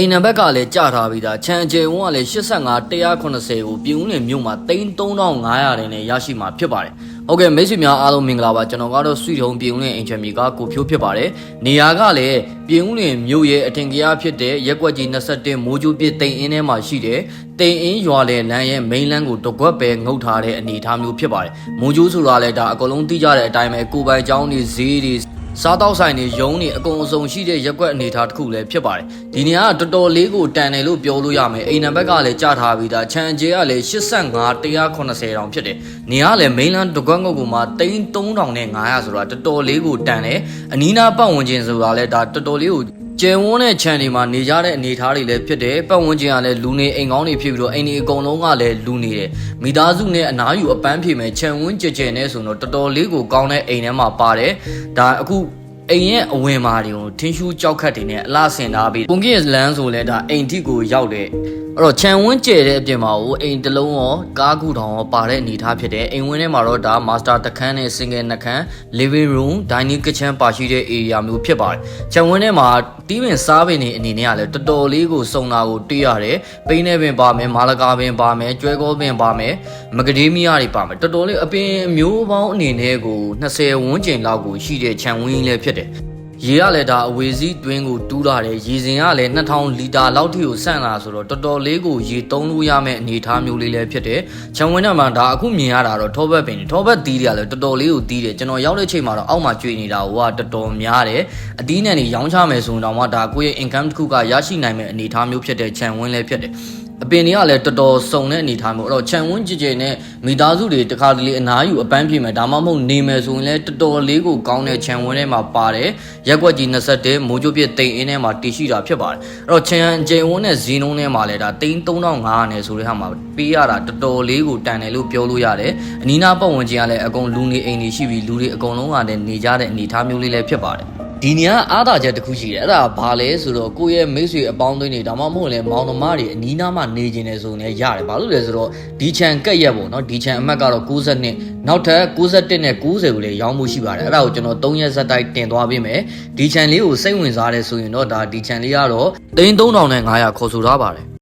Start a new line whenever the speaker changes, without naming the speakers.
အိမ်နံဘက်ကလည်းကြာထားပြီးသားခြံအကျယ်ဝန်းကလည်း85 190ကိုပြည်ဦးလင်မြို့မှာ3500တဲ့နဲ့ရရှိမှာဖြစ်ပါတယ်။ဟုတ်ကဲ့မိတ်ဆွေများအားလုံးမင်္ဂလာပါကျွန်တော်ကတော့ဆွေထုံပြည်ဦးလင်အိမ်ချမ်းမြေကကိုဖြိုးဖြစ်ပါတယ်။နေရာကလည်းပြည်ဦးလင်မြို့ရဲ့အထင်ကြီးဖြစ်တဲ့ရက်ကွက်ကြီး21မိုးကျူးပြစ်တိမ်အင်းထဲမှာရှိတဲ့တိမ်အင်းရွာလေလမ်းရဲ့ main လမ်းကိုတကွက်ပဲငုတ်ထားတဲ့အနေအထားမျိုးဖြစ်ပါတယ်။မိုးကျူးဆိုတာလည်းဒါအကုန်လုံးသိကြတဲ့အတိုင်းပဲကိုယ်ပိုင်ကျောင်းတွေဈေးတွေ စားတောက်ဆိုင်တွေရုံးတွေအကုန်အစုံရှိတဲ့ရက်ကွက်အနေအထားတစ်ခုလည်းဖြစ်ပါတယ်ဒီနေရာကတော်တော်လေးကိုတန်တယ်လို့ပြောလို့ရမယ်အိမ်နံဘက်ကလည်းကြာထားပြီးသားခြံအကျဲကလည်း85 190တောင်ဖြစ်တယ်နေရာကလည်း mainland တကွက်ငုတ်ကူမှာ3300နဲ့900ဆိုတာတော်တော်လေးကိုတန်တယ်အနီးနားပတ်ဝန်းကျင်ဆိုတာလည်းဒါတော်တော်လေးကို ကျယ်ဝန်းတဲ့ခြံတွေမှာနေကြတဲ့အနေအထားတွေလည်းဖြစ်တယ်ပတ်ဝန်းကျင်ကလည်းလူနေအိမ်ကောင်းတွေဖြစ်ပြီးတော့အိမ်တွေအကုန်လုံးကလည်းလူနေတယ်မိသားစုနဲ့အနားယူအပန်းဖြေမယ်ခြံဝန်းကြဲကြဲနဲ့ဆိုတော့တော်တော်လေးကိုကောင်းတဲ့အိမ်ထဲမှာပါတယ်ဒါအခု အိမ်ရဲ့အဝင်မာတွေကိုထင်းရှူးကြောက်ခတ်တွေနဲ့အလားဆင်ထားပြီးပုံကြီးလမ်းဆိုလဲဒါအိမ်ထိကိုရောက်တယ်အဲ့တော့ခြံဝန်းကျဲတဲ့အပြင်မှာကိုအိမ်တစ်လုံးရောကားကူတောင်ရောပါတဲ့အနေအထားဖြစ်တယ်အိမ်ဝင်းထဲမှာတော့ဒါ master တခန်းနဲ့ single နှခန်း living room dining kitchen ပါရှိတဲ့ area မျိုးဖြစ်ပါတယ်ခြံဝန်းထဲမှာတီးပင်စားပင်တွေအနေနဲ့ကလည်းတော်တော်လေးကိုစုံတာကိုတွေ့ရတယ်ပိန်းနဲ့ပင်ပါမယ်မာလကာပင်ပါမယ်ကျွဲကောပင်ပါမယ်မကဒေးမီယာတွေပါမယ်တော်တော်လေးအပင်မျိုးပေါင်းအနေနဲ့ကို20ဝန်းကျင်လောက်ကိုရှိတဲ့ခြံဝန်းကြီးလည်းဖြစ်တယ်ရေကလည်းဒါအဝေစီးတွင်းကိုတူးလာတယ်ရေစင်ကလည်း2000လီတာလောက်ထိကိုဆန့်လာဆိုတော့တော်တော်လေးကိုရေသုံးလို့ရမယ့်အနေအထားမျိုးလေးလည်းဖြစ်တယ်ခြံဝင်းထဲမှာဒါအခုမြင်ရတာတော့ထောဘက်ပင်တွေထောဘက်သီးတွေကလည်းတော်တော်လေးကိုသီးတယ်ကျွန်တော်ရောက်တဲ့ချိန်မှာတော့အောက်မှာကျွေနေတာဟိုကတော်တော်များတယ်အသီးနဲ့နေရောင်းချမယ်ဆိုရင်တော့မှဒါကိုယ့်ရဲ့ income တစ်ခုကရရှိနိုင်မယ့်အနေအထားမျိုးဖြစ်တဲ့ခြံဝင်းလည်းဖြစ်တယ် အပင်တွေကလည်းတော်တော်စုံတဲ့အနေအထားမျိုးအဲ့တော့ခြံဝန်းကြည်ကြည်နဲ့မိသားစုတွေတခါတလေအနားယူအပန်းပြေမယ်ဒါမှမဟုတ်နေမယ်ဆိုရင်လည်းတော်တော်လေးကိုကောင်းတဲ့ခြံဝန်းထဲမှာပါတယ်ရက်ကွက်ကြီး21မိုးကြိုးပြတိမ်အင်းထဲမှာတည်ရှိတာဖြစ်ပါတယ်အဲ့တော့ခြံကျိန်ဝန်းနဲ့ဇီနုံးထဲမှာလည်းဒါ3500နဲ့ဆိုတဲ့ဟာမှာပေးရတာတော်တော်လေးကိုတန်တယ်လို့ပြောလို့ရတယ်အနီးနားပတ်ဝန်းကျင်ကလည်းအကုန်လူနေအိမ်တွေရှိပြီးလူတွေအကုန်လုံးကလည်းနေကြတဲ့အနေအထားမျိုးလေးလည်းဖြစ်ပါတယ် ဒီနေရာအားသာချက်တစ်ခုရှိတယ်အဲ့ဒါဘာလဲဆိုတော့ကိုယ့်ရဲ့မိတ်ဆွေအပေါင်းအသင်းတွေဒါမှမဟုတ်လည်းမောင်နှမတွေအနီးနားမှာနေကျင်တယ်ဆိုရင်လည်းရတယ်ဘာလို့လဲဆိုတော့ဒီချန်ကက်ရက်ပေါ့နော်ဒီချန်အမှတ်ကတော့62နောက်ထပ်61နဲ့90ကိုလည်းရောင်းမှုရှိပါတယ်အဲ့ဒါကိုကျွန်တော်3ရက်ဆက်တိုက်တင်သွားပေးမယ်ဒီချန်လေးကိုစိတ်ဝင်စားတယ်ဆိုရင်တော့ဒါဒီချန်လေးကတော့3300နဲ့900ခေါ်ဆိုထားပါတယ်